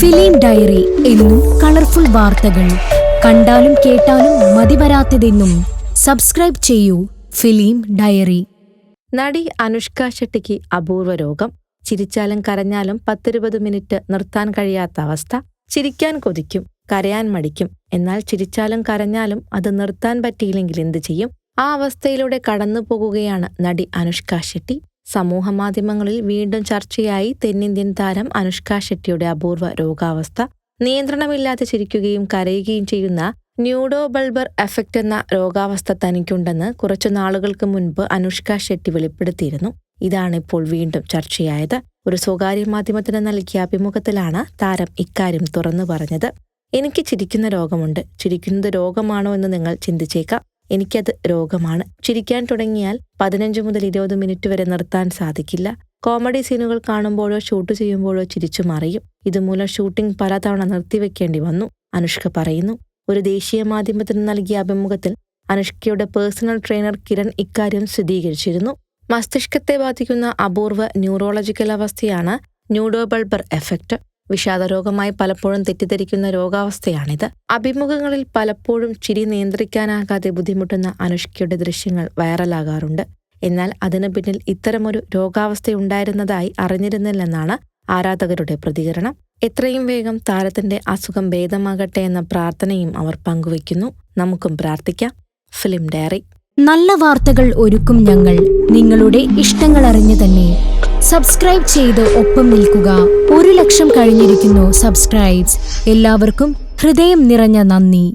Film diary എന്നും colourful വാർത്തകൾ. കണ്ടാലും കേട്ടാലും മതിവരാത്തതെന്നും സബ്സ്ക്രൈബ് ചെയ്യൂ ഫിലിം ഡയറി. നടി അനുഷ്ക ഷെട്ടിക്ക് അപൂർവ രോഗം. ചിരിച്ചാലും കരഞ്ഞാലും പത്തിരുപത് മിനിറ്റ് നിർത്താൻ കഴിയാത്ത അവസ്ഥ. ചിരിക്കാൻ കൊതിക്കും കരയാൻ മടിക്കും. എന്നാൽ ചിരിച്ചാലും കരഞ്ഞാലും അത് നിർത്താൻ പറ്റിയില്ലെങ്കിൽ എന്ത് ചെയ്യും? ആ അവസ്ഥയിലൂടെ കടന്നു പോകുകയാണ് നടി അനുഷ്ക ഷെട്ടി. സമൂഹമാധ്യമങ്ങളിൽ വീണ്ടും ചർച്ചയായി തെന്നിന്ത്യൻ താരം അനുഷ്ക ഷെട്ടിയുടെ അപൂർവ രോഗാവസ്ഥ. നിയന്ത്രണമില്ലാതെ ചിരിക്കുകയും കരയുകയും ചെയ്യുന്ന ന്യൂഡോ ബൾബർ എഫക്റ്റ് എന്ന രോഗാവസ്ഥ തനിക്കുണ്ടെന്ന് കുറച്ചു നാളുകൾക്ക് മുൻപ് അനുഷ്ക ഷെട്ടി വെളിപ്പെടുത്തിയിരുന്നു. ഇതാണ് ഇപ്പോൾ വീണ്ടും ചർച്ചയായത്. ഒരു സ്വകാര്യ മാധ്യമത്തിന് നൽകിയ അഭിമുഖത്തിലാണ് താരം ഇക്കാര്യം തുറന്നു പറഞ്ഞത്. എനിക്ക് ചിരിക്കുന്ന രോഗമുണ്ട്. ചിരിക്കുന്നത് രോഗമാണോ എന്ന് നിങ്ങൾ ചിന്തിച്ചേക്കാം. എനിക്കത് രോഗമാണ്. ചിരിക്കാൻ തുടങ്ങിയാൽ പതിനഞ്ച് മുതൽ ഇരുപത് മിനിറ്റ് വരെ നിർത്താൻ സാധിക്കില്ല. കോമഡി സീനുകൾ കാണുമ്പോഴോ ഷൂട്ട് ചെയ്യുമ്പോഴോ ചിരിച്ചു മറിയും. ഇതുമൂലം ഷൂട്ടിംഗ് പലതവണ നിർത്തിവെക്കേണ്ടി വന്നു അനുഷ്ക പറയുന്നു. ഒരു ദേശീയ മാധ്യമത്തിന് നൽകിയ അഭിമുഖത്തിൽ അനുഷ്കയുടെ പേഴ്സണൽ ട്രെയിനർ കിരൺ ഇക്കാര്യം സ്ഥിരീകരിച്ചിരുന്നു. മസ്തിഷ്കത്തെ ബാധിക്കുന്ന അപൂർവ ന്യൂറോളജിക്കൽ അവസ്ഥയാണ് ന്യൂഡോബൾബർ എഫക്റ്റ് വിഷാദരോഗമായി പലപ്പോഴും തെറ്റിദ്ധരിക്കുന്ന രോഗാവസ്ഥയാണിത്. അഭിമുഖങ്ങളിൽ പലപ്പോഴും ചിരി നിയന്ത്രിക്കാനാകാതെ ബുദ്ധിമുട്ടുന്ന അനുഷ്കയുടെ ദൃശ്യങ്ങൾ വൈറലാകാറുണ്ട്. എന്നാൽ അതിനു പിന്നിൽ ഇത്തരമൊരു രോഗാവസ്ഥയുണ്ടായിരുന്നതായി അറിഞ്ഞിരുന്നില്ലെന്നാണ് ആരാധകരുടെ പ്രതികരണം. എത്രയും വേഗം താരത്തിന്റെ അസുഖം ഭേദമാകട്ടെ എന്ന പ്രാർത്ഥനയും അവർ പങ്കുവയ്ക്കുന്നു. നമുക്കും പ്രാർത്ഥിക്കാം. Film diary. നല്ല വാർത്തകൾ ഒരുക്കും ഞങ്ങൾ. നിങ്ങളുടെ ഇഷ്ടങ്ങൾ അറിഞ്ഞു തന്നെ സബ്സ്ക്രൈബ് ചെയ്ത് ഒപ്പം നിൽക്കുക. ഒരു ലക്ഷം കഴിഞ്ഞിരിക്കുന്നു സബ്സ്ക്രൈബ്സ് എല്ലാവർക്കും ഹൃദയം നിറഞ്ഞ നന്ദി.